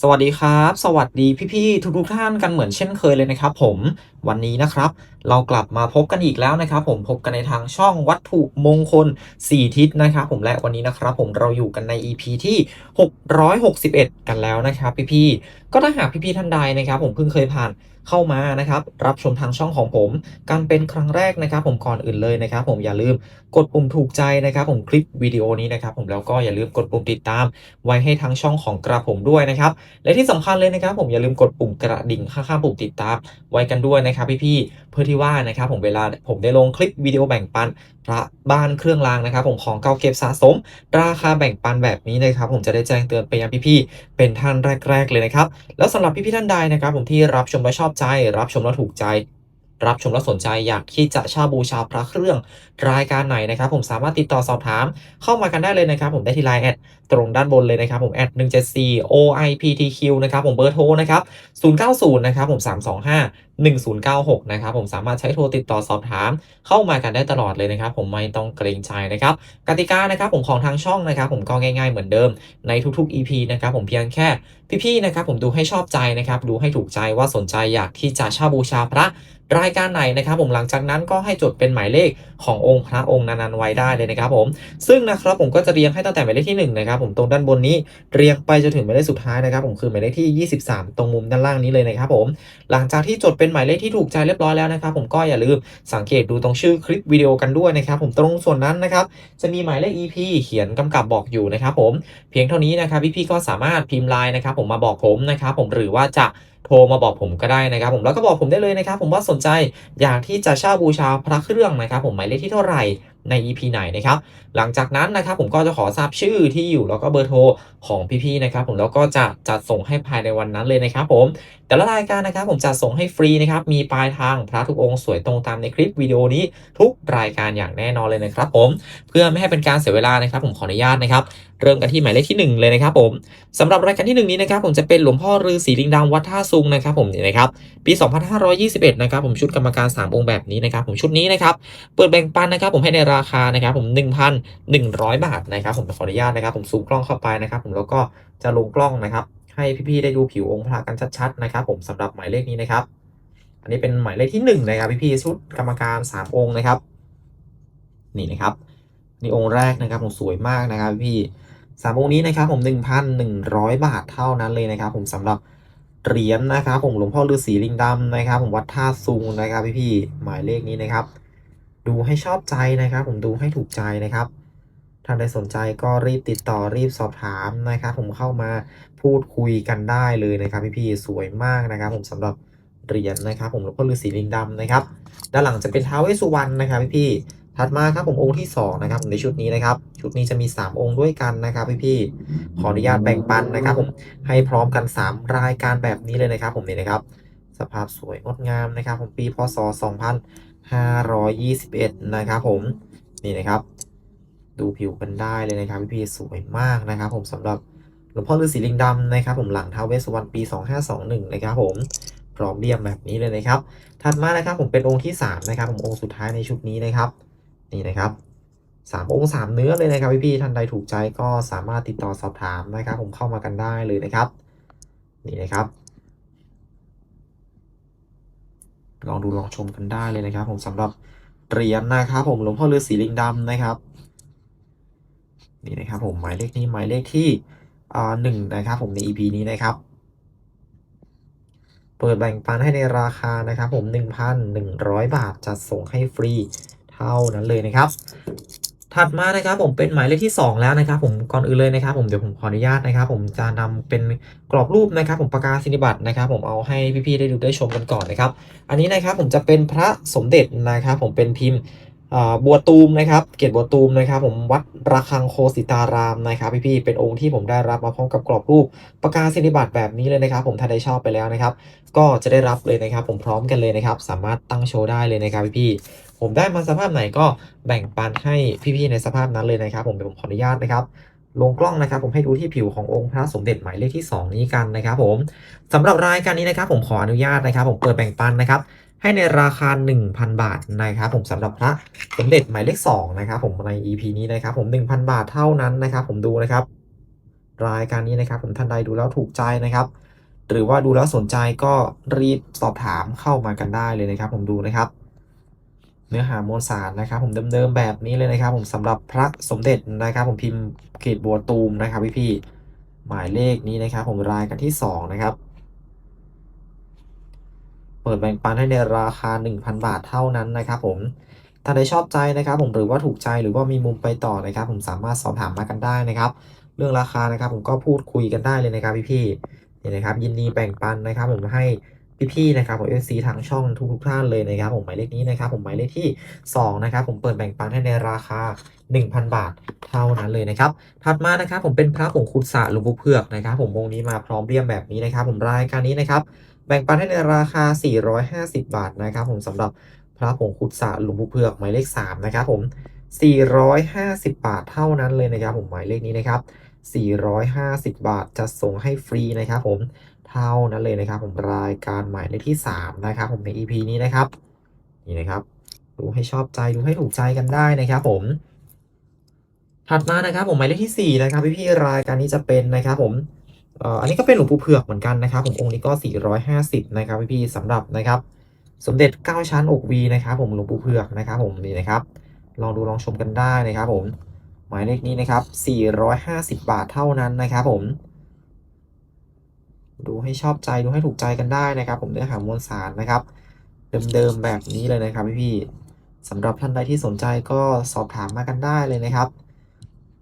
สวัสดีครับ สวัสดีพี่ๆทุกๆท่านกันเหมือนเช่นเคยเลยนะครับ ผมวันนี้นะครับ เรากลับมาพบกันอีกแล้วนะครับ ผมพบกันในทางช่องวัตถุมงคล 4 ทิศนะครับ ผมและวันนี้นะครับ ผมเราอยู่กันใน EP ที่ 661 กันแล้วนะครับ พี่ๆก็ถ้าหากพี่ๆท่านใดนะครับ ผมเพิ่งเคยผ่าน เข้ามานะครับรับชมทางช่องของผมกันเป็นครั้งแรกนะครับ ผมก่อนอื่นเลยนะครับ ผมอย่าลืมกดปุ่มถูกใจนะครับ ผมคลิปวิดีโอนี้นะครับ ผมแล้วก็อย่าลืมกดปุ่มติดตาม ไว้ให้ทางช่องของกระผมด้วยนะครับ และที่สำคัญเลยนะครับ ผมอย่าลืมกดปุ่มกระดิ่งข้างๆปุ่มติดตาม ไว้กันด้วยนะครับพี่ๆเพื่อที่ว่านะครับ ผมเวลาผมได้ลงคลิปวิดีโอแบ่งปัน พระบ้านเครื่องรางนะครับ ผมของเก่าเก็บสะสม ราคาแบ่งปันแบบนี้นะครับ ผมจะได้แจ้งเตือนไปยังพี่ๆเป็นท่านแรก ๆ เลยนะครับ แล้วสำหรับพี่ๆท่านใดนะครับ ผมที่รับชมและชอบใจ รับชมแล้วถูกใจ รับชมแล้วสนใจอยากที่จะเช่าบูชาพระเครื่องรายการไหนนะครับ ผมสามารถติดต่อสอบถามเข้ามากันได้เลยนะครับ ผมได้ที่ไลน์แอดตรงด้านบนเลยนะครับ ผมแอด174 OIPTQ นะครับผมเบอร์โทรนะครับ090นะครับผม325 1096 นะครับผมสามารถใช้โทรติดต่อสอบถาม เข้ามากันได้ตลอดเลยนะครับ ผมไม่ต้องเกรงใจนะครับ กติกานะครับผมของทางช่องนะครับ ผมก็ง่ายๆเหมือนเดิมในทุกๆ EP นะครับผมเพียงแค่พี่ๆนะครับผมดูให้ชอบใจนะครับ ดูให้ถูกใจว่าสนใจอยากที่จะเช่าบูชาพระ รายการไหนนะครับผมหลังจากนั้นก็ให้จดเป็นหมายเลขขององค์พระองค์นั้นๆไว้ได้เลยนะครับผมซึ่งนะครับผมก็จะเรียงให้ตั้งแต่หมายเลขที่1นะครับผมตรงด้านบนนี้เรียงไปจนถึงหมายเลขสุดท้ายนะครับผมคือหมายเลขที่ 23 ตรงมุมด้านล่างนี้เลยนะครับผมหลังจากที่จดเป็นหมายเลขที่ถูกใจเรียบร้อยแล้วนะครับผมก็อย่าลืมสังเกตดูตรงชื่อคลิปวิดีโอกันด้วยนะครับผมตรงส่วนนั้นนะครับจะมีหมายเลข EP เขียนกำกับบอกอยู่นะครับผมเพียงเท่านี้นะครับพี่ๆก็สามารถพิมพ์ไลน์นะครับผมมาบอกผมนะครับผมหรือว่าจะ โทรมาบอกผมก็ได้นะครับ ผมแล้วก็บอกผมได้เลยนะครับ ผมว่าสนใจอยากที่จะเช่าบูชาพระเครื่องนะครับ ผมหมายเลขที่เท่าไหร่ ใน EP ไหนนะครับ หลังจากนั้นนะครับผมก็จะขอทราบชื่อที่อยู่แล้วก็เบอร์โทรของพี่ๆนะครับ ผมแล้วก็จะจัดส่งให้ภายในวันนั้นเลยนะครับผมแต่ละรายการนะครับผมจะส่งให้ฟรีนะครับมีปลายทางพระทุกองค์สวยตรงตามในคลิปวิดีโอนี้ ทุกรายการอย่างแน่นอนเลยนะครับ ผมเพื่อไม่ให้เป็นการเสียเวลานะครับ ผมขออนุญาตนะครับเริ่มกันที่หมายเลขที่หนึ่งเลยนะครับผมสำหรับรายการที่ 1 นี้นะครับผมจะเป็นหลวงพ่อฤาษีลิงดำวัดท่าซุงนะครับผมนี่นะครับปี 2521 นะครับผมชุดกรรมการ 3 องค์แบบนี้นะครับผมชุดนี้นะครับเปิดแบ่งปันนะครับผมให้ในราคานะครับผม 1,100 บาทนะครับผมขออนุญาตนะครับ ผมซูมกล้องเข้าไปนะครับ ผมแล้วก็จะลงกล้องนะครับ ให้พี่ๆได้ดูผิวองค์พระกันชัดๆนะครับ ผมสำหรับหมายเลขนี้นะครับ อันนี้เป็นหมายเลขที่1นะครับพี่ๆชุดกรรมการ3องค์นะครับ นี่นะครับนี่องค์แรกนะครับ ผมสวยมากนะครับ พี่สามองค์นี้นะครับ ผม 1,100 บาทเท่านั้นเลยนะครับ ผมสำหรับเหรียญนะครับ ผมหลวงพ่อฤาษีลิงดำนะครับ ผมวัดท่าซุงนะครับพี่ๆหมายเลขนี้นะครับ ดูให้ชอบใจนะครับ ผมดูให้ถูกใจนะครับท่าใดสนใจก็รีบติดต่อรีบสอบถามนะครับ ผมเข้ามาพูดคุยกันได้เลยนะครับ พี่ๆสวยมากนะครับ ผมสำหรับเหรียญนะครับ ผมหลวงพ่อฤาษีลิงดำนะครับ ด้านหลังจะเป็นท้าวเวสสุวรรณนะครับ พี่ๆถัดมาครับผมองค์ที่ 2 นะครับผมในชุดนี้นะครับ ชุดนี้จะมี 3 องค์ด้วยกันนะครับพี่ๆขออนุญาตแบ่งปันนะครับ ผมให้พร้อมกัน 3 รายการแบบนี้เลยนะครับ ผมนี่นะครับ สภาพสวยงดงามนะครับ ผมปีพศ 521 นะครับผม นี่นะครับ ดูผิวกันได้เลยนะครับพี่ๆสวยมากนะครับผมสำหรับหลวงพ่อฤาษีลิงดำนะครับผมหลังท้าวเวสุวรรณปี 2521 นะครับผมพร้อมเรียมแบบนี้เลยนะครับ ถัดมานะครับผมเป็นองค์ที่ 3 นะครับ ผมองค์สุดท้ายในชุดนี้นะครับ นี่นะครับสามองค์สามเนื้อเลยนะครับพี่ๆท่านใดถูกใจก็สามารถติดต่อสอบถามนะครับ ผมเข้ามากันได้เลยนะครับ นี่นะครับ ลองดูลองชมกันได้เลยนะครับ ผมสำหรับเหรียญนะครับ ผมหลวงพ่อฤาษีลิงดำนะครับนี่นะครับผมหมายเลขนี้หมายเลขที่อ่าหนึ่งนะครับ ผมใน EP นี้นะครับ เปิดแบ่งปันให้ในราคานะครับ ผม 1,100 บาทจัดส่งให้ฟรีเท่านั้นเลยนะครับ ถัดมานะครับผมเป็นหมายเลขที่ 2 แล้วนะครับ ผมก่อนอื่นเลยนะครับ ผมเดี๋ยวผมขออนุญาตนะครับ ผมจะนำเป็นกรอบรูปนะครับ ผมปากกาสินิบัตรนะครับ ผมเอาให้พี่ๆได้ดูได้ชมกันก่อนนะครับ อันนี้นะครับผมจะเป็นพระสมเด็จนะครับ ผมเป็นพิมพ์บัวตูมนะครับ เกศบัวตูมนะครับ ผมวัดระฆังโคสิตารามนะครับพี่ๆเป็นองค์ที่ผมได้รับมาพร้อมกับกรอบรูปปากกาสินิบัตรแบบนี้เลยนะครับ ผมถ้าได้ชอบไปแล้วนะครับ ก็จะได้รับเลยนะครับ ผมพร้อมกันเลยนะครับ สามารถตั้งโชว์ได้เลยนะครับพี่ๆ ผมได้มาสภาพไหนก็แบ่งปันให้พี่ๆในสภาพนั้นเลยนะครับ ผมเดี๋ยวผมขออนุญาตนะครับลงกล้องนะครับผมให้ดูที่ผิวขององค์พระสมเด็จหมายเลขที่ 2 นี้กันนะครับผมสำหรับรายการนี้นะครับ ผมขออนุญาตนะครับ ผมเปิดแบ่งปันนะครับ ให้ในราคา 1,000 บาทนะครับ ผมสำหรับพระสมเด็จหมายเลข2นะครับผมใน EP นี้นะครับ ผม 1,000 บาทเท่านั้นนะครับ ผมดูนะครับ รายการนี้นะครับ ผมท่านใดดูแล้วถูกใจนะครับ หรือว่าดูแล้วสนใจก็รีบสอบถามเข้ามากันได้เลยนะครับ ผมดูนะครับ เนื้อหามวลสารนะครับ ผมเดิมๆแบบนี้เลยนะครับ ผมสำหรับพระสมเด็จนะครับ ผมพิมพ์เกรดบัวตูมนะครับพี่ๆหมายเลขนี้นะครับ ผมรายกันที่สองนะครับ เปิดแบ่งปันให้ในราคา 1,000 บาทเท่านั้นนะครับ ผมถ้าใดชอบใจนะครับ ผมหรือว่าถูกใจหรือว่ามีมุมไปต่อนะครับ ผมสามารถสอบถามมากันได้นะครับ เรื่องราคานะครับ ผมก็พูดคุยกันได้เลยนะครับพี่ๆนี่นะครับ ยินดีแบ่งปันนะครับ ผมให้ พี่ๆนะครับผม FC ทางช่องทุกๆท่านเลยนะครับผมหมายเลขนี้นะครับผมหมายเลขที่สองนะครับผมเปิดแบ่งปันให้ในราคา 1,000 บาทเท่านั้นเลยนะครับถัดมานะครับผมเป็นพระผงคุดสะหลวงปู่เผือกนะครับผมองนี้มาพร้อมเรียมแบบนี้นะครับผมรายการนี้นะครับแบ่งปันให้ในราคา 450 บาทนะครับผมสำหรับพระผงคุดสะหลวงปู่เผือกหมายเลข3นะครับผม450 บาทเท่านั้นเลยนะครับผมหมายเลขนี้นะครับ450 บาทจะส่งให้ฟรีนะครับผม เท่านั้นเลยนะครับ ผมรายการหมายเลขที่ 3 นะครับ ผมใน EP นี้นะครับนี่นะครับ ดูให้ชอบใจดูให้ถูกใจกันได้นะครับ ผม ถัดมานะครับผมหมายเลขที่4นะครับพี่ๆรายการนี้จะเป็นนะครับ ผมอันนี้ก็เป็นหลวงปู่เผือกเหมือนกันนะครับ ผมองค์นี้ก็ 450 นะครับพี่ๆสำหรับนะครับ สมเด็จ 9 ชั้นอกวีนะครับ ผมหลวงปู่เผือกนะครับ ผมนี่นะครับ ลองดูลองชมกันได้นะครับ ผมหมายเลขนี้นะครับ 450 บาทเท่านั้นนะครับ ผม ดูให้ชอบใจดูให้ถูกใจกันได้นะครับ ผมเนื้อหามวลสารนะครับ เดิมๆแบบนี้เลยนะครับพี่ๆสำหรับท่านใดที่สนใจก็สอบถามมากันได้เลยนะครับ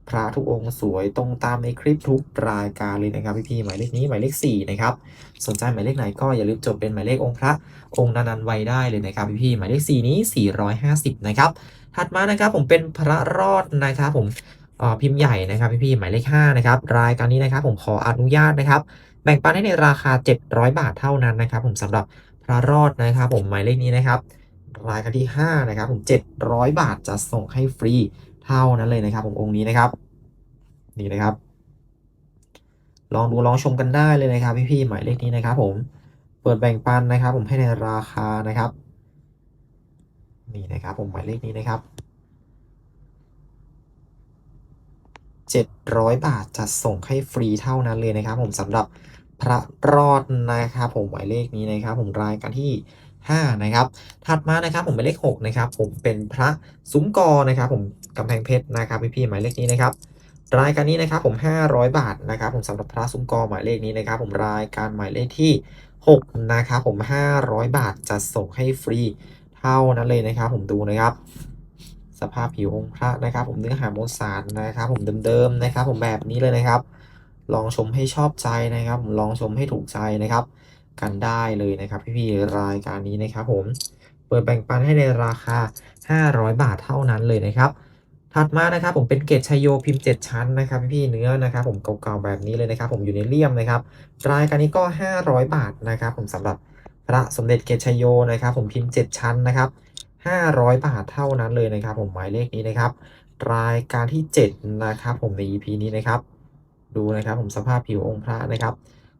พระทุกองค์สวยตรงตามในคลิปทุกรายการเลยนะครับพี่ๆหมายเลขนี้หมายเลข4นะครับสนใจหมายเลขไหนก็อย่าลืมจดเป็นหมายเลของค์พระองค์นันๆไว้ได้เลยนะครับพี่ๆหมายเลข4นี้ 450 นะครับถัดมานะครับผมเป็นพระรอดนะครับผมพิมพ์ใหญ่นะครับพี่ๆหมายเลข5นะครับรายการนี้นะครับผมขออนุญาตนะครับ แบ่งปันให้ในราคา 700 บาทเท่านั้นนะครับ ผมสำหรับพระรอดนะครับ ผมหมายเลขนี้นะครับ รายการที่ 5 นะครับ ผม 700 บาทจะส่งให้ฟรีเท่านั้นเลยนะครับ ผมองค์นี้นะครับ นี่นะครับ ลองดูลองชมกันได้เลยนะครับ พี่ๆหมายเลขนี้นะครับ ผมเปิดแบ่งปันนะครับ ผมให้ในราคานะครับ นี่นะครับ ผมหมายเลขนี้นะครับ 700 บาทจะส่งให้ฟรีเท่านั้นเลยนะครับ ผมสำหรับพระรอดนะครับ ผมหมายเลขนี้นะครับ ผมรายการที่ 5 นะครับ ถัดมานะครับผมหมายเลข6นะครับผมเป็นพระซุ้มกอนะครับ ผมกำแพงเพชรนะครับพี่ๆหมายเลขนี้นะครับรายการนี้นะครับผม 500 บาทนะครับ ผมสำหรับพระซุ้มกอหมายเลขนี้นะครับ ผมรายการหมายเลขที่6นะครับผม 500 บาทจะส่งให้ฟรีเท่านั้นเลยนะครับ ผมดูนะครับ สภาพผิวองค์พระนะครับ ผมเนื้อหามวลสารนะครับ ผมเดิมๆนะครับ ผมแบบนี้เลยนะครับ ลองชมให้ชอบใจนะครับ ผมลองชมให้ถูกใจนะครับ กันได้เลยนะครับ พี่ๆรายการนี้นะครับ ผมเปิดแบ่งปันให้ในราคา 500 บาทเท่านั้นเลยนะครับ ถัดมานะครับผมเป็นเกตชัยโยพิมพ์ 7 ชั้นนะครับ พี่เนื้อนะครับ ผมเก่าๆแบบนี้เลยนะครับ ผมอยู่ในเลี่ยมนะครับ รายการนี้ก็ 500 บาทนะครับ ผมสำหรับพระสมเด็จเกตชัยโยนะครับ ผมพิมพ์ 7 ชั้นนะครับ 500 บาทเท่านั้นเลยนะครับ ผมหมายเลขนี้นะครับ รายการที่ 7 นะครับผมใน EP นี้นะครับ ดูนะครับผมสภาพผิวองค์พระนะครับ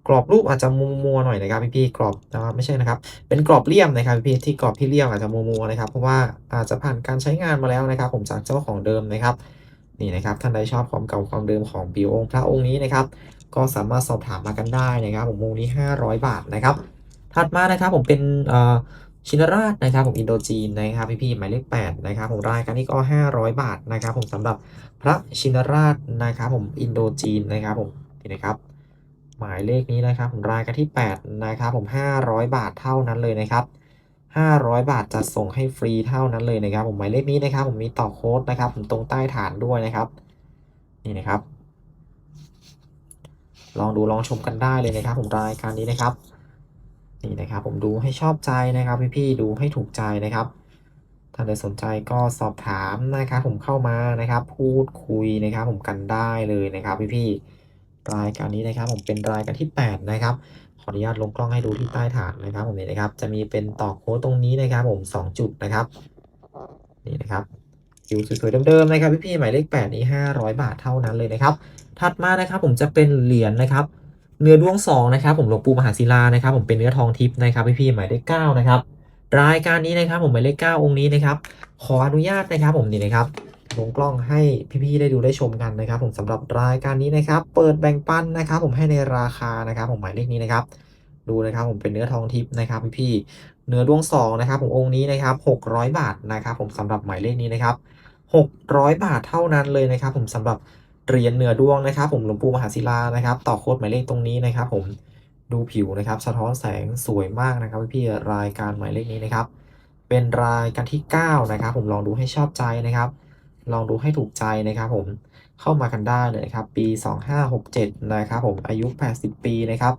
กรอบรูปอาจจะมัวๆหน่อยนะครับพี่ๆกรอบแต่ว่าไม่ใช่นะครับ เป็นกรอบเลี่ยมนะครับพี่ๆที่กรอบที่เลี่ยมอาจจะมัวๆนะครับ เพราะว่าอาจจะผ่านการใช้งานมาแล้วนะครับ ผมจากเจ้าของเดิมนะครับ นี่นะครับท่านใดชอบความเก่าความเดิมของผิวองค์พระองค์นี้นะครับ ก็สามารถสอบถามมากันได้นะครับ ผมองค์นี้ 500 บาทนะครับ ถัดมานะครับผมเป็น ชินราชนะครับผมอินโดจีนนะครับพี่ๆหมายเลข8นะครับผมรายการนี้ก็ 500 บาทนะครับผมสำหรับพระชินราชนะครับผมอินโดจีนนะครับผมนี่นะครับหมายเลขนี้นะครับผมรายการที่8นะครับผม 500 บาทเท่านั้นเลยนะครับ500 บาทจะส่งให้ฟรีเท่านั้นเลยนะครับ ผมหมายเลขนี้นะครับ ผมมีต่อโค้ดนะครับ ผมตรงใต้ฐานด้วยนะครับ นี่นะครับ ลองดูลองชมกันได้เลยนะครับ ผมรายการนี้นะครับ นี่นะครับผมดูให้ชอบใจนะครับพี่ๆดูให้ถูกใจนะครับท่านใดสนใจก็สอบถามนะครับผมเข้ามานะครับ พูดคุยนะครับ ผมกันได้เลยนะครับพี่ๆรายการนี้นะครับ ผมเป็นรายการที่ 8 นะครับขออนุญาตลงกล้องให้ดูที่ใต้ฐานนะครับ ผมนี่นะครับ จะมีเป็นต่อโค้ดตรงนี้นะครับ ผม 2 จุดนะครับนี่นะครับผิวสวยๆเดิมๆนะครับพี่ๆหมายเลข8นี้500 บาทเท่านั้นเลยนะครับ ถัดมานะครับผมจะเป็นเหรียญนะครับ เนื้อดวงสองนะครับผมหลวงปู่มหาศิลานะครับผมเป็นเนื้อทองทิพย์นะครับพี่ๆหมายเลขเก้านะครับรายการนี้นะครับผมหมายเลขเก้าองค์นี้นะครับขออนุญาตนะครับผมนี่นะครับลงกล้องให้พี่ๆได้ดูได้ชมกันนะครับ ผมสำหรับรายการนี้นะครับ เปิดแบ่งปันนะครับ ผมให้ในราคานะครับ ผมหมายเลขนี้นะครับ ดูนะครับผมเป็นเนื้อทองทิพย์นะครับพี่ๆเนื้อดวงสองนะครับผมองค์นี้นะครับ600 บาทนะครับ ผมสำหรับหมายเลขนี้นะครับ600 บาทเท่านั้นเลยนะครับ ผมสำหรับ เหรียญเหนือดวงนะครับ ผมหลวงปู่มหาศิลานะครับ ต่อโค้ดหมายเลขตรงนี้นะครับ ผมดูผิวนะครับ สะท้อนแสงสวยมากนะครับพี่รายการหมายเลขนี้นะครับ เป็นรายการที่ 9 นะครับ ผมลองดูให้ชอบใจนะครับ ลองดูให้ถูกใจนะครับ ผมเข้ามากันได้เลยนะครับ ปี 2567 นะครับ ผมอายุ 80 ปีนะครับ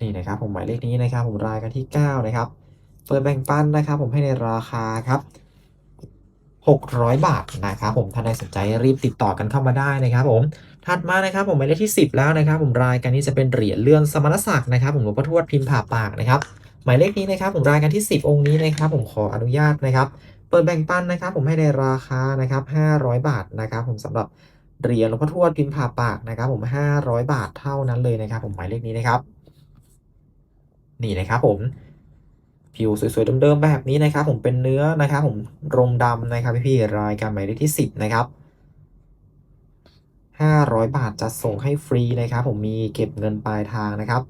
นี่นะครับ ผมหมายเลขนี้นะครับ ผมรายการที่ 9 นะครับเปิดแบ่งปันนะครับ ผมให้ในราคาครับ 600 บาทนะครับผมถ้าใดสนใจรีบติดต่อกันเข้ามาได้นะครับผมถัดมานะครับผมหมายเลขที่ 10 แล้วนะครับผมรายการนี้จะเป็นเหรียญเลื่อนสมณศักดิ์นะครับผมหลวงพ่อทวดพิมพ์ผ่าปากนะครับหมายเลขนี้นะครับผมรายการที่ 10 องค์นี้นะครับผมขออนุญาตนะครับเปิดแบ่งปันนะครับผมให้ในราคานะครับ500 บาทนะครับผมสำหรับเหรียญหลวงพ่อทวดพิมพ์ผ่าปากนะครับผม 500 บาทเท่านั้นเลยนะครับผมหมายเลขนี้นะครับนี่นะครับผม ผิวสวยๆเดิมๆแบบนี้นะครับผมเป็นเนื้อนะครับผมรมดำนะครับพี่ๆรายการหมายเลขที่ 10 นะครับ 500 บาทจะส่งให้ฟรีนะครับผมมีเก็บเงินปลายทางนะครับ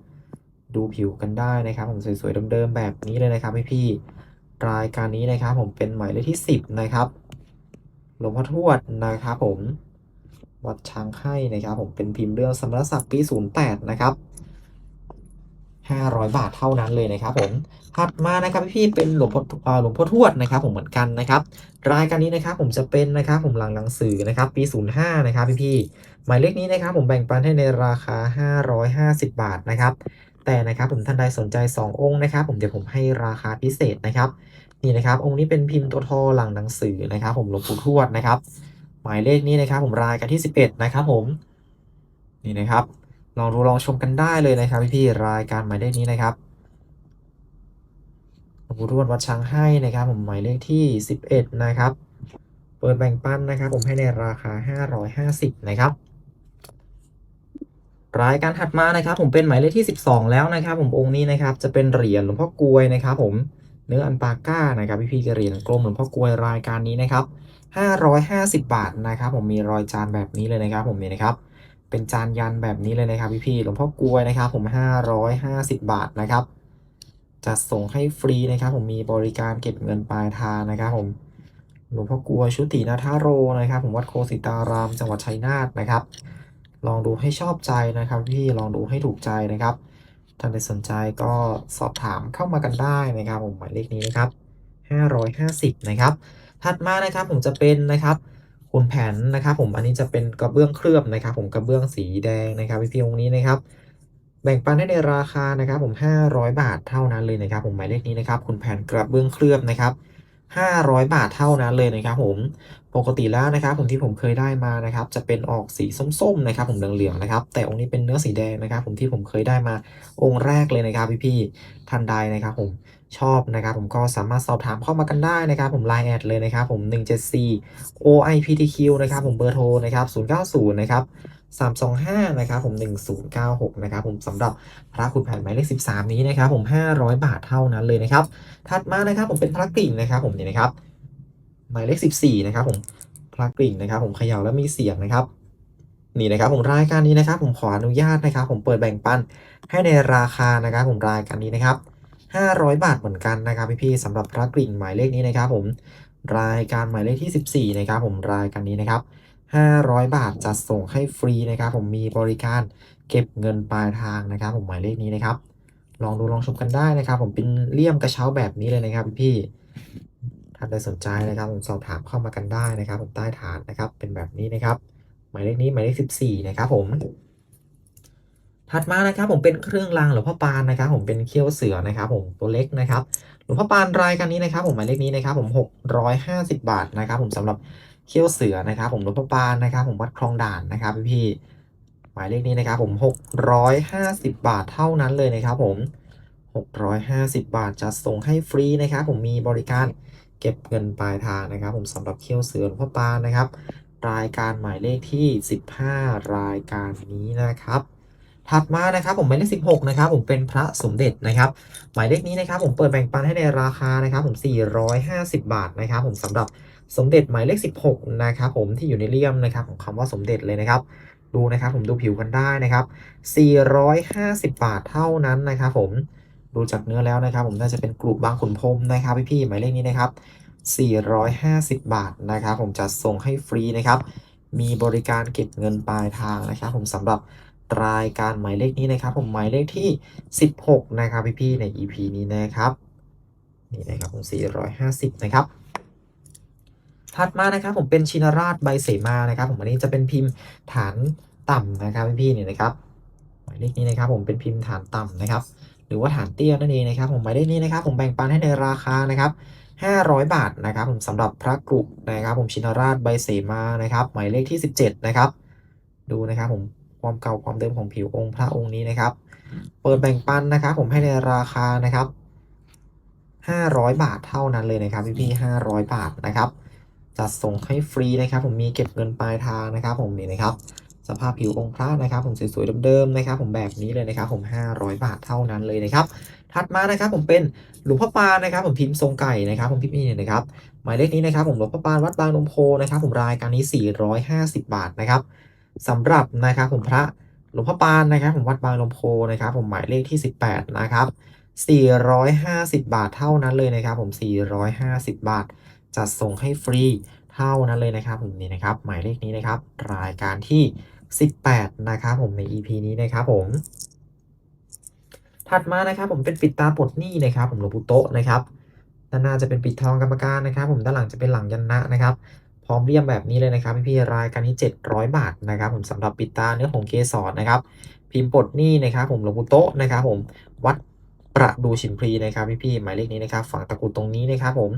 ดูผิวกันได้นะครับ ผมสวยๆเดิมๆแบบนี้เลยนะครับพี่ๆรายการนี้นะครับผมเป็นหมายเลขที่ 10 นะครับหลวงพ่อทวดนะครับผมวัดช้างให้นะครับ ผมเป็นพิมพ์เรื่องสมณศักดิ์ปี 08 นะครับ 500 บาทเท่านั้นเลยนะครับผมถัดมานะครับพี่เป็นหลวงพ่อหลวงพ่อทวดนะครับผมเหมือนกันนะครับรายการนี้นะครับผมจะเป็นนะครับผมหลังหนังสือนะครับปี 05 นะครับพี่ๆหมายเลขนี้นะครับผมแบ่งปันให้ในราคา 550 บาทนะครับแต่นะครับผมท่านใดสนใจ 2 องค์นะครับผมเดี๋ยวผมให้ราคาพิเศษนะครับนี่นะครับองค์นี้เป็นพิมพ์ตัวทอหลังหนังสือนะครับผมหลวงปู่ทวดนะครับหมายเลขนี้นะครับผมรายการที่ 11 นะครับผมนี่นะครับ ลองดูลองชมกันได้เลยนะครับพี่ๆรายการหมายเลขนี้นะครับหลวงปู่ทวดวัดช้างให้นะครับ ผมหมายเลขที่ 11 นะครับ เปิดแบ่งปันนะครับ ผมให้ในราคา 550 นะครับ รายการถัดมานะครับ ผมเป็นหมายเลขที่ 12 แล้วนะครับ ผมองค์นี้นะครับ จะเป็นเหรียญหลวงพ่อกลวยนะครับ ผมเนื้ออันปาก้านะครับ พี่ๆกเหรียญกลมหลวงพ่อกลวยรายการนี้นะครับ 550 บาทนะครับ ผมมีรอยจานแบบนี้เลยนะครับ ผมนี่นะครับ เป็นจานยันแบบนี้เลยนะครับพี่ๆหลวงพ่อกลวยนะครับ ผม 550 บาทนะครับจัดส่งให้ฟรีนะครับ ผมมีบริการเก็บเงินปลายทางนะครับ ผมหลวงพ่อกลวยชุตินาทาโรนะครับ ผมวัดโคสิตารามจังหวัดชัยนาทนะครับ ลองดูให้ชอบใจนะครับ พี่ลองดูให้ถูกใจนะครับท่านใดสนใจก็สอบถามเข้ามากันได้นะครับ ผมหมายเลขนี้นะครับ550นะครับถัดมานะครับผมจะเป็นนะครับ คุณแผนนะครับ ผมอันนี้จะเป็นกระเบื้องเคลือบนะครับ ผมกระเบื้องสีแดงนะครับพี่ๆองค์นี้นะครับ แบ่งปันให้ในราคานะครับ ผม 500 บาทเท่านั้นเลยนะครับ ผมหมายเลขนี้นะครับคุณแผนกระเบื้องเคลือบนะครับ500 บาทเท่านั้นเลยนะครับ ผม ปกติแล้วนะครับผมที่ผมเคยได้มานะครับจะเป็นออกสีส้มๆนะครับผมเหลืองๆนะครับแต่องค์นี้เป็นเนื้อสีแดงนะครับผมที่ผมเคยได้มาองค์แรกเลยนะครับพี่ๆท่านใดนะครับผมชอบนะครับผมก็สามารถสอบถามเข้ามากันได้นะครับผมไลน์แอดเลยนะครับผม 174 OIPTQ นะครับผมเบอร์โทรนะครับ090นะครับ325นะครับผม 1096นะครับผมสำหรับพระคุณแผนหมายเลข13 นี้นะครับผม 500 บาทเท่านั้นเลยนะครับถัดมานะครับผมเป็นพระกริ่งนะครับผมนี่นะครับ หมายเลข 14 นะครับผมพระกกริ่งนะครับ ผมเขย่าแล้วมีเสียงนะครับนี่นะครับผมรายการนี้นะครับ ผมขออนุญาตนะครับ ผมเปิดแบ่งปันให้ในราคานะครับ ผมรายการนี้นะครับ 500 บาทเหมือนกันนะครับพี่ๆสำหรับพระกริ่งหมายเลขนี้นะครับ ผมรายการหมายเลขที่ 14 นะครับ ผมรายการนี้นะครับ 500 บาทจัดส่งให้ฟรีนะครับ ผมมีบริการเก็บเงินปลายทางนะครับ ผมหมายเลขนี้นะครับ ลองดูลองชมกันได้นะครับ ผมเป็นเลี่ยมกระเช้าแบบนี้เลยนะครับพี่ๆ ท่านใดสนใจนะครับผมสอบถามเข้ามากันได้นะครับผมใต้ฐานนะครับ เป็นแบบนี้นะครับ หมายเลขนี้หมายเลข14 นะครับผม ถัดมานะครับ ผมเป็นเครื่องรางหลวงพ่อปานนะครับ ผมเป็นเขี้ยวเสือนะครับ ผมตัวเล็กนะครับหลวงพ่อปานรายการนี้นะครับ ผมหมายเลขนี้นะครับ ผม 650 บาทนะครับ ผมสำหรับเขี้ยวเสือนะครับ ผมหลวงพ่อปานนะครับ ผมวัดคลองด่านนะครับพี่หมายเลขนี้นะครับ ผม 650 บาทเท่านั้นเลยนะครับ ผม 650 บาทจะส่งให้ฟรีนะครับ ผมมีบริการ เก็บเงินปลายทางนะครับ ผมสำหรับเขี้ยวเสือหลวงพ่อปานนะครับ รายการหมายเลขที่ 15 รายการนี้นะครับ ถัดมานะครับผมหมายเลข16นะครับผมเป็นพระสมเด็จนะครับ หมายเลขนี้นะครับ ผมเปิดแบ่งปันให้ในราคานะครับผม 450 บาทนะครับ ผมสำหรับสมเด็จหมายเลข 16 นะครับผมที่อยู่ในเลี่ยมนะครับของคำว่าสมเด็จเลยนะครับ ดูนะครับผมดูผิวกันได้นะครับ 450 บาทเท่านั้นนะครับผม ดูจากเนื้อแล้วนะครับ ผมน่าจะเป็นกลุ่มบางขุนพรมนะครับพี่ๆหมายเลขนี้นะครับ 450 บาทนะครับ ผมจะส่งให้ฟรีนะครับ มีบริการเก็บเงินปลายทางนะครับ ผมสำหรับรายการหมายเลขนี้นะครับ ผมหมายเลขที่ 16 นะครับพี่ๆใน EP นี้นะครับนี่นะครับผม450 นะครับถัดมานะครับผมเป็นชินราชใบเสมานะครับ ผมอันนี้จะเป็นพิมพ์ฐานต่ำนะครับพี่ๆเนี่ยนะครับหมายเลขนี้นะครับ ผมเป็นพิมพ์ฐานต่ำนะครับ รือว่าฐานเตี้ยนั่นเองนะครับ ผมหมายเลขนี้นะครับผมแบ่งปันให้ในราคานะครับ500 บาทนะครับ ผมสำหรับพระกรุนะครับ ผมชินราชใบเสมานะครับ หมายเลขที่ 17 นะครับ ดูนะครับ ผมความเก่าความเดิมของผิวองค์พระองค์นี้นะครับ เปิดแบ่งปันนะครับ ผมให้ในราคานะครับ 500 บาทเท่านั้นเลยนะครับพี่ๆ500 บาทนะครับจัดส่งให้ฟรีนะครับ ผมมีเก็บเงินปลายทางนะครับ ผมนี่นะครับ สภาพผิวองค์พระนะครับ ผมสวยๆเดิมๆนะครับ ผมแบบนี้เลยนะครับ ผม 500 บาทเท่านั้นเลยนะครับ ถัดมานะครับ ผมเป็นหลวงพ่อปานนะครับ ผมพิมพ์ทรงไก่นะครับ ผมพิมพ์นี่นะครับหมายเลขนี้นะครับ ผมหลวงพ่อปานวัดบางนมโพนะครับ ผมรายการนี้ 450 บาทนะครับสำหรับนะครับ ผมพระหลวงพ่อปานนะครับ ผมวัดบางนมโพนะครับ ผมหมายเลขที่ 18 นะครับ 450 บาทเท่านั้นเลยนะครับ ผม 450 บาทจัดส่งให้ฟรี เท่านั้นเลยนะครับผมนี่นะครับ หมายเลขนี้นะครับ รายการที่ 18 นะครับผมใน EP นี้นะครับผม ถัดมานะครับผมเป็นปิดตาปลดหนี้นะครับ ผมหลวงปู่โตะนะครับด้านหน้าจะเป็นปิดทองกรรมการนะครับ ผมด้านหลังจะเป็นหลังยันนะนะครับ พร้อมเรียมแบบนี้เลยนะครับพี่ๆรายการนี้ 700 บาทนะครับ ผมสำหรับปิดตาเนื้อผงเกสรนะครับ พิมพ์ปลดหนี้นะครับ ผมหลวงปู่โตะนะครับ ผมวัดประดูชิมพลีนะครับพี่ๆหมายเลขนี้นะครับ ฝั่งตะกุดตรงนี้นะครับ ผม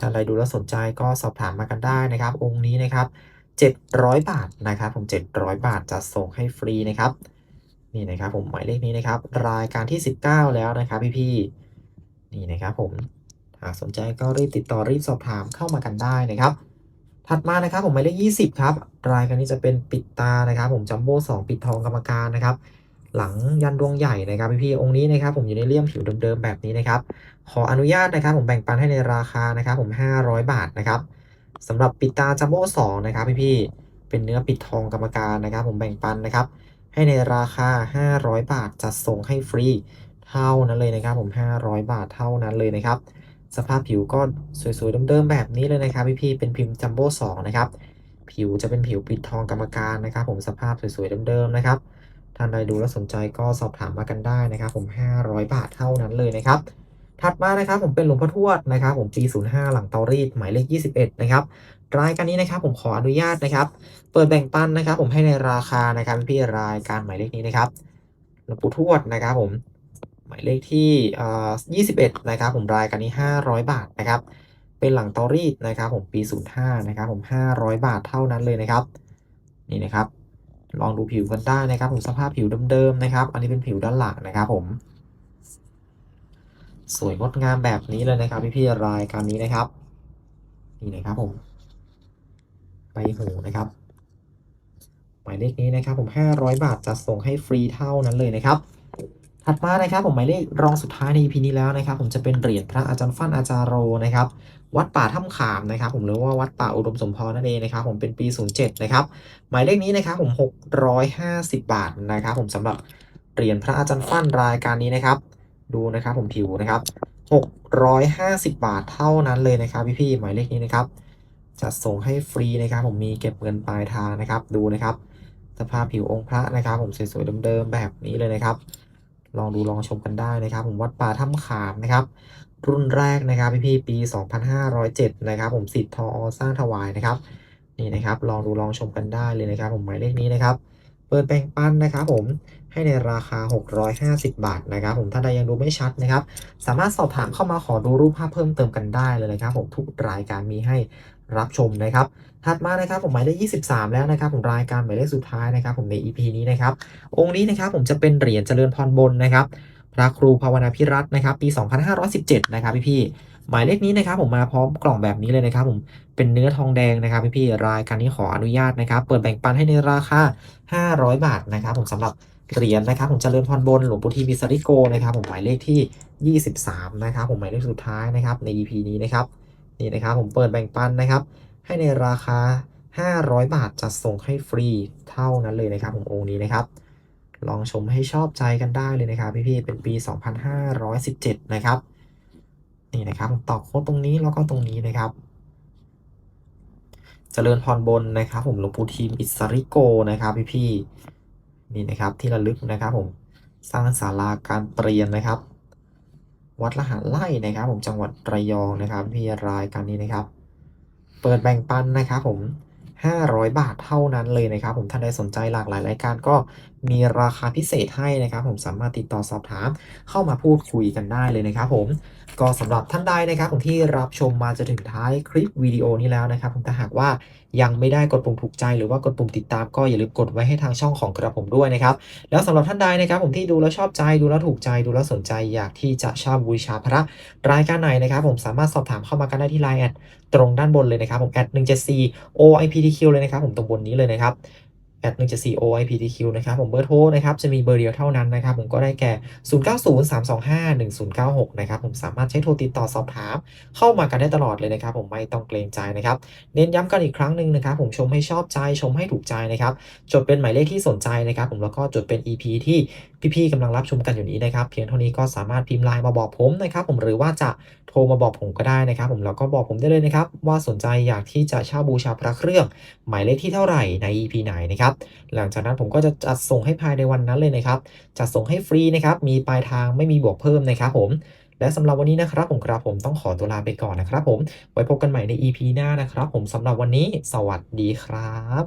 ท่านใดดูแล้วสนใจก็สอบถามมากันได้นะครับ องค์นี้นะครับ 700 บาทนะครับผม 700 บาทจะส่งให้ฟรีนะครับ นี่นะครับผมหมายเลขนี้นะครับ รายการที่ 19 แล้วนะครับพี่ๆนี่นะครับผมหากสนใจก็รีบติดต่อรีบสอบถามเข้ามากันได้นะครับ ถัดมานะครับผมหมายเลข 20 ครับ รายการนี้จะเป็นปิดตานะครับ ผมจัมโบ้2ปิดทองกรรมการนะครับ หลังยันดวงใหญ่นะครับพี่ๆองค์นี้นะครับผมอยู่ในเลี่ยมผิวเดิมๆแบบนี้นะครับขออนุญาตนะครับผมแบ่งปันให้ในราคานะครับผม 500 บาทนะครับสำหรับปิดตาจัมโบ้2นะครับพี่ๆเป็นเนื้อปิดทองกรรมการนะครับ ผมแบ่งปันนะครับ ให้ในราคา 500 บาทจัดส่งให้ฟรีเท่านั้นเลยนะครับ ผม 500 บาทเท่านั้นเลยนะครับ สภาพผิวก็สวยๆเดิมๆแบบนี้เลยนะครับพี่ๆเป็นพิมพ์จัมโบ้2นะครับผิวจะเป็นผิวปิดทองกรรมการนะครับ ผมสภาพสวยๆเดิมๆนะครับ ท่านใดดูแล้วสนใจก็สอบถามมากันได้นะครับ ผม 500 บาทเท่านั้นเลยนะครับ ถัดมานะครับผมเป็นหลวงพ่อทวดนะครับ ผมปี05 หลังเตารีดหมายเลข 21 นะครับรายการนี้นะครับผมขออนุญาตนะครับ เปิดแบ่งปันนะครับ ผมให้ในราคานะครับพี่รายการหมายเลขนี้นะครับหลวงปู่ทวดนะครับ ผมหมายเลขที่เอ่อ21 นะครับ ผมรายการนี้ 500 บาทนะครับ เป็นหลังเตารีดนะครับ ผมปี 05 นะครับ ผม 500 บาทเท่านั้นเลยนะครับ นี่นะครับ ลองดูผิวกันได้นะครับผมสภาพผิวเดิมๆนะครับ อันนี้เป็นผิวด้านหลังนะครับผม สวยงดงามแบบนี้เลยนะครับ พี่ๆรายการนี้นะครับนี่นะครับผมใบหูนะครับหมายเลขนี้นะครับผม 500 บาทจะส่งให้ฟรีเท่านั้นเลยนะครับ ถัดมานะครับผมหมายเลขรองสุดท้ายใน EP นี้แล้วนะครับ ผมจะเป็นเหรียญพระอาจารย์ฟั่นอาจารโรนะครับ วัดป่าถ้ำขามนะครับ ผมหรือว่าวัดป่าอุดมสมพรนั่นเองนะครับ ผมเป็นปี 07 นะครับ หมายเลขนี้นะครับผม 650 บาทนะครับ ผมสำหรับเหรียญพระอาจารย์ฟั่นรายการนี้นะครับ ดูนะครับผมผิวนะครับ 650 บาทเท่านั้นเลยนะครับพี่ๆหมายเลขนี้นะครับจะส่งให้ฟรีนะครับ ผมมีเก็บเงินปลายทางนะครับ ดูนะครับสภาพผิวองค์พระนะครับ ผมสวยๆเดิมๆแบบนี้เลยนะครับ ลองดูลองชมกันได้นะครับ ผมวัดป่าถ้ำขามนะครับ รุ่นแรกนะครับพี่ๆปี 2507 นะครับ ผมสิทธิ์ทอสร้างถวายนะครับนี่นะครับ ลองดูลองชมกันได้เลยนะครับ ผมหมายเลขนี้นะครับ เปิดแบ่งปันนะครับ ผมให้ในราคา 650 บาทนะครับ ผมถ้าใดยังดูไม่ชัดนะครับ สามารถสอบถามเข้ามาขอดูรูปภาพเพิ่มเติมกันได้เลยนะครับ ผมทุกรายการมีให้ รับชมนะครับ ถัดมานะครับผมหมายเลข23 แล้วนะครับ ผมรายการหมายเลขสุดท้ายนะครับ ผมใน EP นี้นะครับ องค์นี้นะครับผมจะเป็นเหรียญเจริญพรบนนะครับ พระครูภาวนาพิรัตน์นะครับ ปี 2517 นะครับพี่ๆหมายเลขนี้นะครับ ผมมาพร้อมกล่องแบบนี้เลยนะครับ ผมเป็นเนื้อทองแดงนะครับพี่ๆรายการนี้ขออนุญาตนะครับ เปิดแบ่งปันให้ในราคา 500 บาทนะครับ ผมสำหรับเหรียญนะครับ ผมเจริญพรบนหลวงปู่ทีวิสริโกนะครับ ผมหมายเลขที่ 23 นะครับ ผมหมายเลขสุดท้ายนะครับใน EP นี้นะครับ นี่นะครับผมเปิดแบ่งปันนะครับ ให้ในราคา 500 บาทจัดส่งให้ฟรีเท่านั้นเลยนะครับผมองค์นี้นะครับ ลองชมให้ชอบใจกันได้เลยนะครับพี่ๆเป็นปี 2517 นะครับนี่นะครับผมตอกโค้ดตรงนี้แล้วก็ตรงนี้นะครับเจริญพรบนนะครับ ผมหลวงปู่ทีมอิสริโกนะครับพี่ๆนี่นะครับที่ระลึกนะครับ ผมสร้างศาลาการเปลี่ยนนะครับ วัดละหารไล่นะครับ ผมจังหวัดระยองนะครับพี่รายการนี้นะครับ เปิดแบ่งปันนะครับผม500 บาทเท่านั้นเลยนะครับ ผมท่านใดสนใจหลากหลายรายการก็มีราคาพิเศษให้นะครับ ผมสามารถติดต่อสอบถามเข้ามาพูดคุยกันได้เลยนะครับ ผมก็สำหรับท่านใดนะครับผมที่รับชมมาจะถึงท้ายคลิปวิดีโอนี้แล้วนะครับ ผมถ้าหากว่ายังไม่ได้กดปุ่มถูกใจหรือว่ากดปุ่มติดตามก็อย่าลืมกดไว้ให้ทางช่องของกระผมด้วยนะครับ แล้วสำหรับท่านใดนะครับ ผมที่ดูแล้วชอบใจดูแล้วถูกใจดูแล้วสนใจอยากที่จะเช่าบูชาพระรายการไหนนะครับ ผมสามารถสอบถามเข้ามากันได้ที่ไลน์แอดตรงด้านบนเลยนะครับผมแอด174 OIPTQ เลยนะครับ ผมตรงบนนี้เลยนะครับ แอด174 OIPTQ นะครับผมเบอร์โทรนะครับจะมีเบอร์เดียวเท่านั้นนะครับผมก็ได้แก่ 0903251096 นะครับผมสามารถใช้โทรติดต่อสอบถาม เข้ามากันได้ตลอดเลยนะครับผมไม่ต้องเกรงใจนะครับ เน้นย้ำกันอีกครั้งหนึ่งนะครับผมชมให้ชอบใจชมให้ถูกใจนะครับจดเป็นหมายเลขที่สนใจนะครับผมแล้วก็จดเป็น EP ที่พี่ๆกำลังรับชมกันอยู่นี้นะครับเพียงเท่านี้ก็สามารถพิมพ์ไลน์มาบอกผมนะครับผมหรือว่าจะโทรมาบอกผมก็ได้นะครับผมแล้วก็บอกผมได้เลยนะครับว่าสนใจอยากที่จะเช่าบูชาพระเครื่อง หมายเลขที่เท่าไหร่ใน EP ไหนนะครับนะครับ หลังจากนั้นผมก็จะจัดส่งให้ภายในวันนั้นเลยนะครับ จัดส่งให้ฟรีนะครับ มีปลายทางไม่มีบวกเพิ่มนะครับผม และสำหรับวันนี้นะครับผมครับผมต้องขอตัวลาไปก่อนนะครับผม ไว้พบกันใหม่ใน EP หน้านะครับ ผมสำหรับวันนี้ สวัสดีครับ